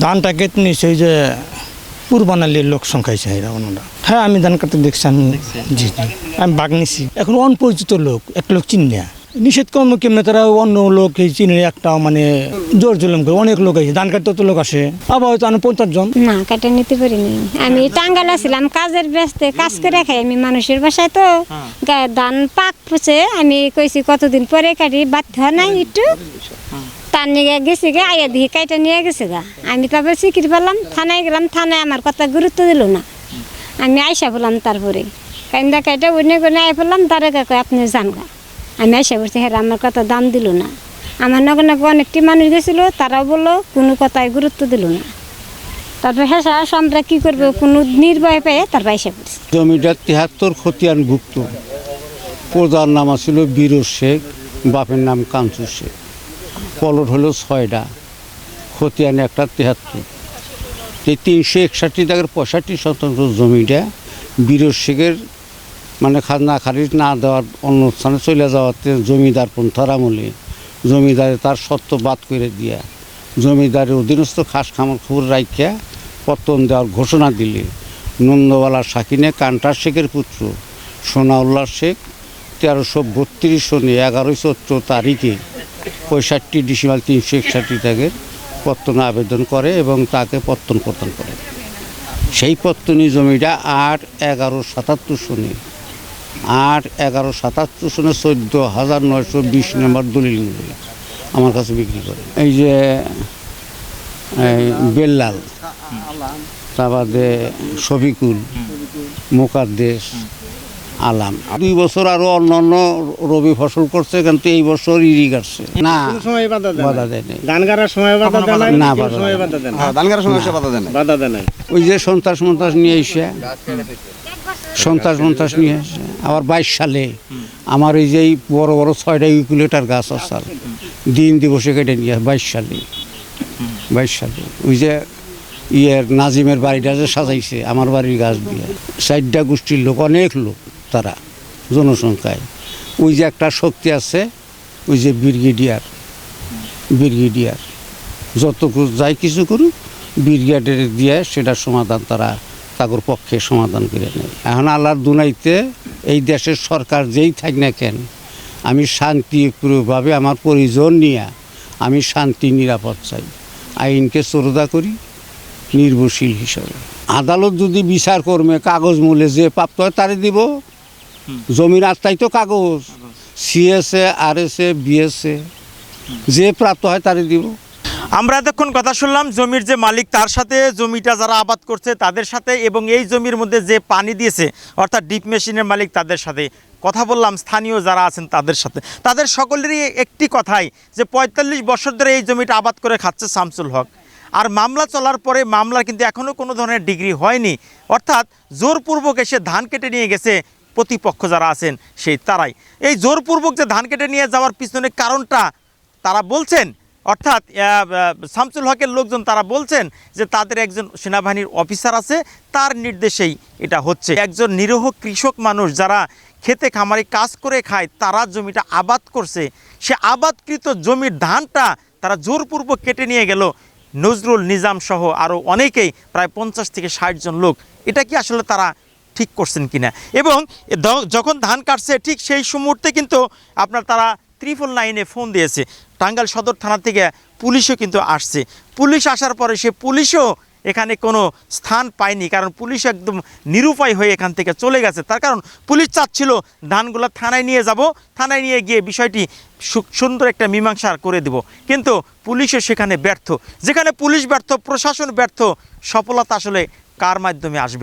ধানটা কেটে নিচ্ছে ওই যে পূর্বানালির লোক সংখ্যাইছে এরা ওনারা হ্যাঁ আমি ধান কাটতে দেখছি আমি জি জি। আমি বাঘ নিছি। এখন অনপরিচিত লোক এক লোক চিনি না নিষেধ কর্ম কেমনে? তারা অন্য লোক এই চিনি একটা মানে জোর জুলুম করে অনেক লোক আছে ধান কাটতে তো লোক আসে। আবার হয়তো আমি পঞ্চাশ জন। না কাটে নিতে পারিনি। আমি টাঙ্গাল ছিলাম কাজের ব্যস্তে কাজ করে খাই আমি মানুষের বাসায় তো। গা- ধান পাক পুছে আমি কইছি কতদিন পরে কাটি বাধ্য হয় নাই একটু। তার নিয়ে গেছি গে আয়া দিয়ে কাইটা নিয়ে গেছে গা। আমি তারপরে স্বীকৃতি পেলাম থানায় গেলাম থানায় আমার কথা গুরুত্ব দিল না। আমি আইসা বললাম তারপরে। কাইন্দা কাইটা অন্য করে আই ফেললাম তারে কাকু আপনি যান গা। আমি আইসা বলছি হ্যাঁ আমার কথা দাম দিল না। আমার নগে অনেকটি মানুষ গেছিল, তারাও বলল, কোনো কথায় গুরুত্ব দিল না। তারপরে হ্যাঁ আমরা কী করব? কোনো নির্ভয় পেয়ে তার পয়সা করছি জমিটা তিহাত্তর খতিয়ান ভুক্ত প্রধান নাম ছিল বীর শেখ, বাপের নাম কাঞ্চু শেখ। পলট হলো ছয়টা খতিয়ান একটা তিহাত্তর তিনশো একষট্টি টাকার পঁয়ষট্টি শতাংশ জমিটা বীর শেখের মানে খাজনা খারিজ না দেওয়ার অন্য স্থানে চলে যাওয়াতে জমিদার পন্থার আমলে জমিদারে তার সত্য বাদ করে দিয়া জমিদারের অধীনস্থ খাস খামার খবর রাখিয়া পত্তন দেওয়ার ঘোষণা দিলে। নন্দওয়ালা সাকিনে কান্টার শেখের পুত্র সোনাউল্লাহ শেখ তেরোশো বত্রিশ সনে এগারোই চৈত্র তারিখে পঁয়ষট্টি ডিসেম্বর তিনশো একষট্টি তাকের পত্তন আবেদন করে এবং তাকে পত্তন প্রদান করে। সেই পত্তনি জমিটা আট এগারো সাতাত্তর সনে আট এগারো সাতাত্তর সনে চোদ্দ হাজার নয়শো বিশ নম্বর দলিল আমার কাছে বিক্রি করে। এই যে এই বেল্লাল তার বাদে শফিকুল মোকাদ্দেশ আলাম। দুই বছর আরও অন্য অন্য রবি ফসল করছে কিন্তু এই বছর ইরি কাটছে। না সময় বাধা দেয় না। ধান গাড়ার সময় বাধা দেয় না, বাধা দেয় না হ্যাঁ, ধান গাড়ার সময় বাধা দেয় না বাধা দেয় ওই যে সন্ত্রাস মন্ত্রাস নিয়ে এসে। সন্ত্রাস মন্ত্রাস নিয়ে এসে। আবার বাইশ সালে আমার এই যে বড় বড় ছয়টা ইউকুলেটার গাছ আসাল দিন দিবসে কেটে নিয়ে বাইশ সালে। বাইশ সালে। ওই যে ইয়ের নাজিমের বাড়িটা যে সাজাইছে, আমার বাড়ির গাছ দিয়ে। চারটা গোষ্ঠীর লোক, অনেক লোক তারা, জনসংখ্যায়। ওই যে একটা শক্তি আছে, ওই যে ব্রিগেডিয়ার ব্রিগেডিয়ার। যত যাই কিছু করুক ব্রিগেডের দিয়ে সেটার সমাধান তারা তাগর পক্ষে সমাধান করে নেয়। এখন আল্লাহর দুনাইতে এই দেশের সরকার যেই থাক না কেন আমি শান্তিপ্রিয়ভাবে আমার পরিজন নিয়ে আমি শান্তি নিরাপদ চাই। আইনকে শ্রদ্ধা করি নির্ভরশীল হিসাবে। আদালত যদি বিচার কর্মে কাগজ মূলে যে প্রাপ্ত হয় তারে দিব। জমির আত্মাই তো কাগজ। সিএসএ আর এস এ বিএসএ যে প্রাপ্ত হয় তারে দিব। আমরা এতক্ষণ কথা শুনলাম, জমির যে মালিক তার সাথে জমিটা যারা আবাদ করছে তাদের সাথে এবং এই জমির মধ্যে যে পানি দিয়েছে, অর্থাৎ ডিপ মেশিনের মালিক তাদের সাথে কথা বললাম, স্থানীয় যারা আছেন তাদের সাথে। তাদের সকলেরই একটি কথাই যে পঁয়তাল্লিশ বছর ধরে এই জমিটা আবাদ করে খাচ্ছে শামসুল হক। আর মামলা চলার পরে মামলার কিন্তু এখনও কোনো ধরনের ডিগ্রি হয়নি। অর্থাৎ জোরপূর্বক এসে ধান কেটে নিয়ে গেছে প্রতিপক্ষ যারা আছেন সেই তারাই। এই জোরপূর্বক যে ধান কেটে নিয়ে যাওয়ার পিছনে কারণটা তারা বলছেন অর্থাৎ শামসুল হকের লোকজন তারা বলছেন যে তাদের একজন সেনাবাহিনীর অফিসার আছে, তার নির্দেশেই এটা হচ্ছে। একজন নিরহ কৃষক মানুষ যারা খেতে খামারে কাজ করে খায়, তারা জমিটা আবাদ করছে। সে আবাদকৃত জমির ধানটা তারা জোরপূর্বক কেটে নিয়ে গেল। নজরুল নিজাম সহ আরও অনেকেই, প্রায় পঞ্চাশ থেকে ষাট জন লোক। এটা কি আসলে তারা ঠিক করছেন কিনা? এবং যখন ধান কাটছে, ঠিক সেই মুহূর্তে কিন্তু আপনার তারা ত্রিপল নাইনে ফোন দিয়েছে। টাঙ্গাইল সদর থানা থেকে পুলিশও কিন্তু আসছে। পুলিশ আসার পরে সে পুলিশও এখানে কোনো স্থান পায়নি, কারণ পুলিশ একদম নিরুপায় হয়ে এখান থেকে চলে গেছে। তার কারণ পুলিশ চাচ্ছিল, ধানগুলো থানায় নিয়ে যাব, থানায় নিয়ে গিয়ে বিষয়টি সুন্দর একটা মীমাংসা করে দেব। কিন্তু পুলিশও সেখানে ব্যর্থ। যেখানে পুলিশ ব্যর্থ, প্রশাসন ব্যর্থ, সফলতা আসলে কার মাধ্যমে আসবে?